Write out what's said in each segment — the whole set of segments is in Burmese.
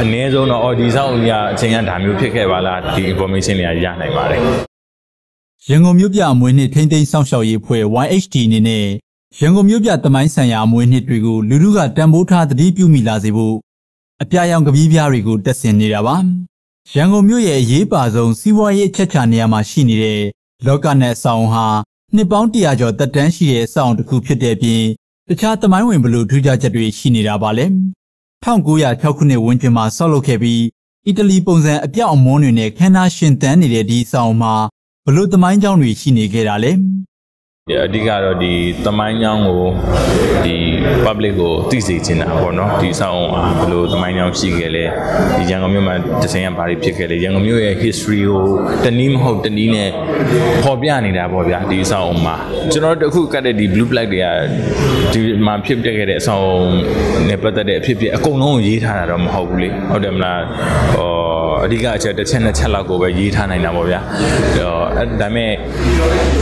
အနည်းဆုံးတော့အော်ဒီဆောက်ရအချိန်ကဒါမျိုးဖြစ်ခဲ့ပါလားဒီ information တွေကရနိုင်ပါတယ်ရန်ကုန်မြို့ပြအမွေနှစ်ထိမ့်သိမ်းစောင့်ရှောက်ရေးဖွဲ့ YHD အနေနဲ့ရန်ကုန်မြို့ပြတမိုင်းဆိုင်ရာအမွေနှစ်တွေကိုလူလူကတံမိုးထားသတိပြုမိလာစေဖို့အပြာရောင်ကပီးပြားတွေကိုတက်ဆင်နေတာပါရန်ကုန်မြို့ရဲ့အရေးပါဆုံးစီးပွားရေးအချက်ချာနေရာမှာရှိနေတဲ့လောကနဲ့ဆောင်ဟာနှစ်ပေါင်း100ကျော်တက်တန်းရှိတဲ့အဆောင်တစ်ခုဖြစ်တဲ့ပြင်တခြားတမိုင်းဝင်ဘလို့ထူးခြားချက်တွေရှိနေတာပါလေ 1906ခုနှစ်ဝန်းကျင်မှာဆောက်လုပ်ခဲ့ပြီးအီတလီပုံစံအပြောက်အမွန်းတွေနဲ့ခန္ဓာရှင်သန်နေတဲ့ဒီဆောင်မှာဘလို့တမိုင်းကြောင်းတွေရှိနေခဲ့တာလဲအဓိကတော့ဒီတမိုင်းကြောင်းကိုဒီ public ကိုသိစေချင်တာပေါ့နော်ဒီဆောင်းအောင်ဘယ်လိုတမိုင်းကြောင်းရှိခဲ့လဲဒီရန်ကုန်မြို့မှာတစင်ကဘာတွေဖြစ်ခဲ့လဲရန်ကုန်မြို့ရဲ့ history ကိုတနည်းမဟုတ်တနည်းနဲ့ပေါ်ပြနေတာပေါ့ဗျာဒီဆောင်းအောင်မှာကျွန်တော်တို့အခုကတ်တဲ့ဒီ blue black တွေကဒီမှာဖြစ်ပျက်ခဲ့တဲ့အဆောင်းအောင်နဲ့ပတ်သက်တဲ့အဖြစ်ဖြစ်အကုန်လုံးကိုရေးထားတာတော့မဟုတ်ဘူးလေဟုတ်တယ်မလားဟောအဓိကအချက်တစ်ချက်နှစ်ချက်လောက်ကိုပဲရေးထားနိုင်တာပေါ့ဗျာဟောအဲ့ဒါပေမဲ့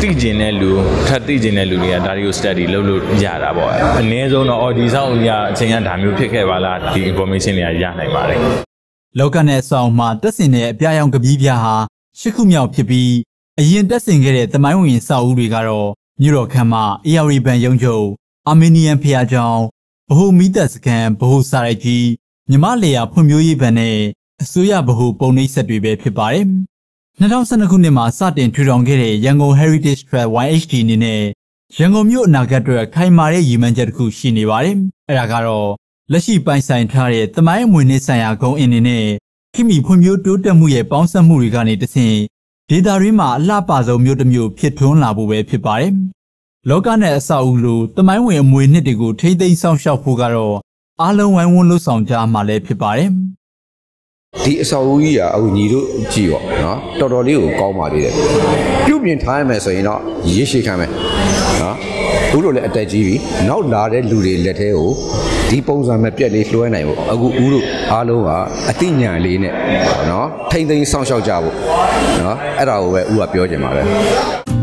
သိကျင်တဲ့လူထပ်သိကျင်တဲ့လူတွေကဒါတွေကို study လုပ်လို့ရတာပေါ့အနည်းဆုံးတော့အော်ဒီဆောက်ရအချိန်ကဒါမျိုးဖြစ်ခဲ့ပါလားဒီ information တွေကရနိုင်ပါတယ်လောကနဲ့ဆောင်မှာတက်ဆင်တဲ့အပြာရောင်ကပီးပြားဟာရှစ်ခုမြောက်ဖြစ်ပြီးအရင်တက်ဆင်ခဲ့တဲ့တမိုင်းဝင်စာအုပ်တွေကတော့မြို့တော်ခမ်းမအေယာရီဘန်ရုံးချုပ်အာမေနီယန်ဖျားကျောင်းဗဟိုမီသက်စကန်ဗဟိုစာရိုက်ကြီးမြမလေယာဖွံ့ဖြိုးရေးဘဏ်နဲ့အစိုးရဗဟိုပုံနှိပ်ဆက်တွေပဲဖြစ်ပါတယ်2012ခုနှစ်မှာစတင်ထူထောင်ခဲ့တဲ့ရန်ကုန် Heritage Trail YHD အနေနဲ့ ရန်ကုန်မြို့အနာဂတ်အတွက်ခိုင်မာတဲ့ရည်မှန်းချက်တစ်ခုရှိနေပါတယ်။အဲဒါကတော့လက်ရှိပိုင်ဆိုင်ထားတဲ့တမိုင်းအမွေနှစ်ဆိုင်ရာဂုံအင်းနေနဲ့ခိမီဖွံ့ဖြိုးတိုးတက်မှုရဲ့ပေါင်းစပ်မှုတွေကနေတဆင့်ဒေတာရင်းမှာအလှပဆုံးမြို့တစ်မြို့ဖြစ်ထွန်းလာဖို့ပဲဖြစ်ပါတယ်။လောကနဲ့အဆောက်အဦလိုတမိုင်းဝင်အမွေနှစ်တွေကိုထိမ့်သိမ်းဆောင်ရှောက်ဖို့ကတော့အားလုံးဝိုင်းဝန်းလှုပ်ဆောင်ကြမှာလည်းဖြစ်ပါတယ်။ ဒီအဆောက်အဦကြီးကအခုညီတို့ကြည့်ပေါ့နော်တော်တော်လေးကိုကောင်းပါသေးတယ်ပြုတ်ပြင်ထားရမယ်ဆိုရင်တော့ရရှိခံမယ်နော်ဦးတို့လည်းအတက်ကြီးပြီနောက်လာတဲ့လူတွေလက်ထဲကိုဒီပုံစံမဲ့ပြက်လေးလွှဲနိုင်ဖို့အခုဦးတို့အားလုံးကအသိဉာဏ်လေးနဲ့နော်ထိမ့်သိမ်းစောင့်ရှောက်ကြဖို့နော်အဲ့ဒါကိုပဲဦးကပြောချင်ပါတယ်